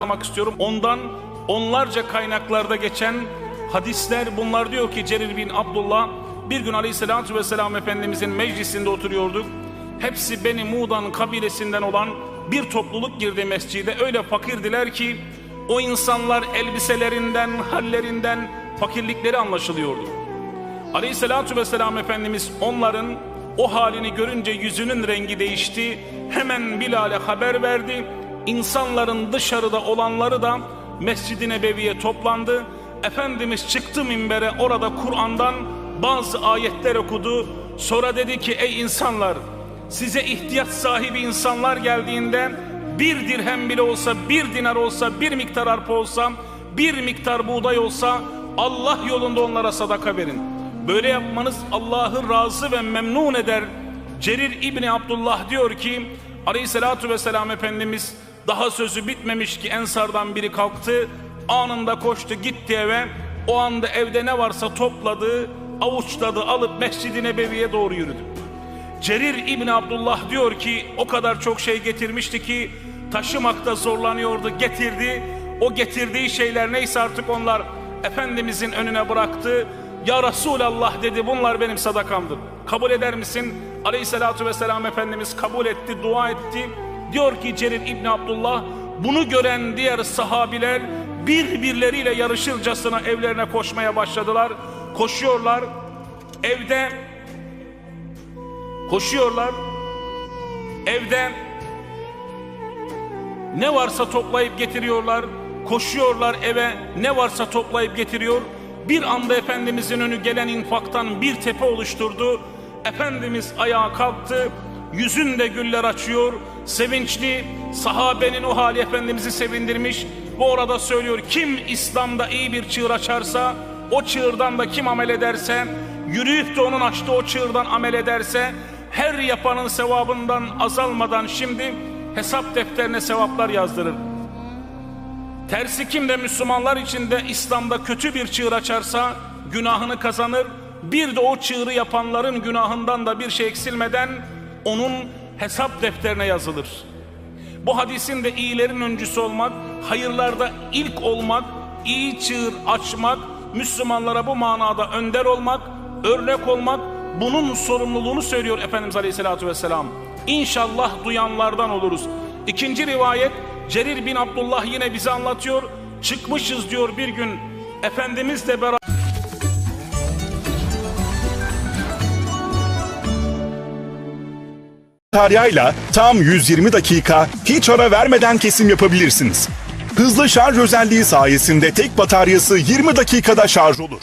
almak istiyorum. Ondan onlarca kaynaklarda geçen hadisler bunlar diyor ki Cerir bin Abdullah bir gün aleyhissalatü vesselam Efendimizin meclisinde oturuyorduk. Hepsi Beni Muğdan kabilesinden olan bir topluluk girdi mescide. Öyle fakirdiler ki o insanlar elbiselerinden, hallerinden fakirlikleri anlaşılıyordu. Aleyhissalatü vesselam Efendimiz onların o halini görünce yüzünün rengi değişti. Hemen Bilal'e haber verdi. İnsanların dışarıda olanları da Mescid-i Nebevi'ye toplandı. Efendimiz çıktı minbere orada Kur'an'dan bazı ayetler okudu. Sonra dedi ki ey insanlar size ihtiyaç sahibi insanlar geldiğinde bir dirhem bile olsa, bir dinar olsa, bir miktar arpa olsa, bir miktar buğday olsa Allah yolunda onlara sadaka verin. Böyle yapmanız Allah'ı razı ve memnun eder. Cerir İbni Abdullah diyor ki Aleyhisselatü Vesselam Efendimiz daha sözü bitmemiş ki Ensardan biri kalktı. Anında koştu gitti eve. O anda evde ne varsa topladı, avuçladı alıp Mescid-i Nebevi'ye doğru yürüdü. Cerir İbni Abdullah diyor ki o kadar çok şey getirmişti ki taşımakta zorlanıyordu getirdi. O getirdiği şeyler neyse artık onlar Efendimizin önüne bıraktı. Ya Resulallah dedi bunlar benim sadakamdır. Kabul eder misin? Aleyhissalatü vesselam Efendimiz kabul etti, dua etti. Diyor ki Cerir İbni Abdullah bunu gören diğer sahabiler birbirleriyle yarışırcasına evlerine koşmaya başladılar. Koşuyorlar. Evde koşuyorlar. Evde ne varsa toplayıp getiriyorlar. Koşuyorlar eve ne varsa toplayıp getiriyor. Bir anda Efendimizin önü gelen infaktan bir tepe oluşturdu. Efendimiz ayağa kalktı. Yüzünde güller açıyor. Sevinçli sahabenin o hali Efendimiz'i sevindirmiş. Bu orada söylüyor kim İslam'da iyi bir çığır açarsa o çığırdan da kim amel ederse yürüyüp de onun açtığı o çığırdan amel ederse her yapanın sevabından azalmadan şimdi hesap defterine sevaplar yazdırır. Tersi kim de Müslümanlar içinde İslam'da kötü bir çığır açarsa günahını kazanır. Bir de o çığırı yapanların günahından da bir şey eksilmeden onun hesap defterine yazılır. Bu hadisin de iyilerin öncüsü olmak, hayırlarda ilk olmak, iyi çığır açmak, Müslümanlara bu manada önder olmak, örnek olmak, bunun sorumluluğunu söylüyor Efendimiz Aleyhisselatü Vesselam. İnşallah duyanlardan oluruz. İkinci rivayet Cerir bin Abdullah yine bize anlatıyor. Çıkmışız diyor bir gün Efendimizle beraber bataryayla tam 120 dakika hiç ara vermeden kesim yapabilirsiniz. Hızlı şarj özelliği sayesinde tek bataryası 20 dakikada şarj olur.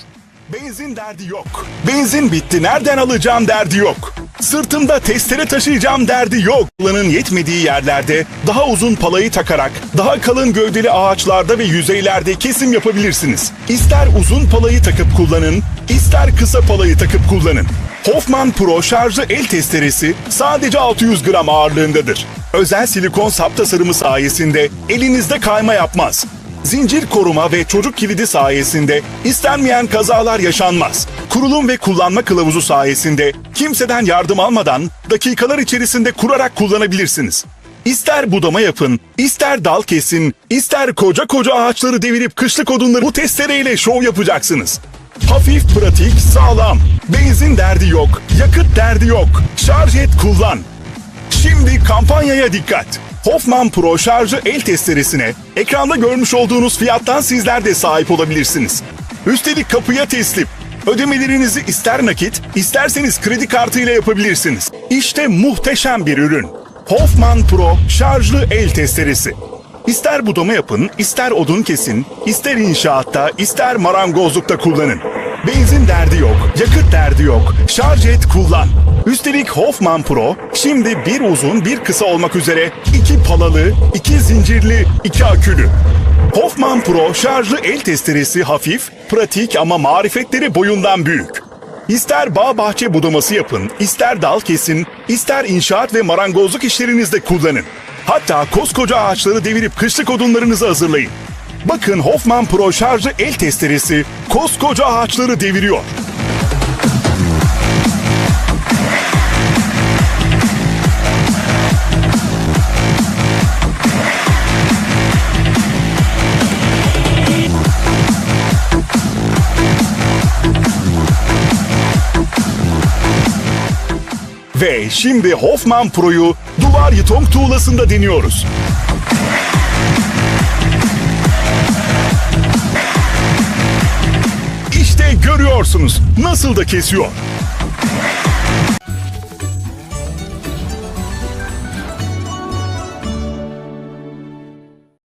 Benzin derdi yok. Benzin bitti nereden alacağım derdi yok. Sırtımda testere taşıyacağım derdi yok. Kullanın yetmediği yerlerde daha uzun palayı takarak daha kalın gövdeli ağaçlarda ve yüzeylerde kesim yapabilirsiniz. İster uzun palayı takıp kullanın, ister kısa palayı takıp kullanın. Hoffman Pro şarjlı el testeresi sadece 600 gram ağırlığındadır. Özel silikon sap tasarımı sayesinde elinizde kayma yapmaz. Zincir koruma ve çocuk kilidi sayesinde istenmeyen kazalar yaşanmaz. Kurulum ve kullanma kılavuzu sayesinde kimseden yardım almadan dakikalar içerisinde kurarak kullanabilirsiniz. İster budama yapın, ister dal kesin, ister koca koca ağaçları devirip kışlık odunları bu testereyle şov yapacaksınız. Hafif, pratik, sağlam. Benzin derdi yok, yakıt derdi yok. Şarj et, kullan. Şimdi kampanyaya dikkat. Hoffman Pro şarjı el testeresine ekranda görmüş olduğunuz fiyattan sizler de sahip olabilirsiniz. Üstelik kapıya teslim. Ödemelerinizi ister nakit, isterseniz kredi kartı ile yapabilirsiniz. İşte muhteşem bir ürün. Hoffman Pro şarjlı el testeresi. İster budama yapın, ister odun kesin, ister inşaatta, ister marangozlukta kullanın. Benzin derdi yok, yakıt derdi yok. Şarj et, kullan. Üstelik Hoffman Pro şimdi bir uzun bir kısa olmak üzere iki palalı, iki zincirli, iki akülü. Hoffman Pro şarjlı el testeresi hafif, pratik ama marifetleri boyundan büyük. İster bağ bahçe budaması yapın, ister dal kesin, ister inşaat ve marangozluk işlerinizde kullanın. Hatta koskoca ağaçları devirip kışlık odunlarınızı hazırlayın. Bakın Hoffman Pro şarjı el testeresi koskoca ağaçları deviriyor. Ve şimdi Hoffman Pro'yu duvar yıtong tuğlasında deniyoruz. Görüyorsunuz nasıl da kesiyor.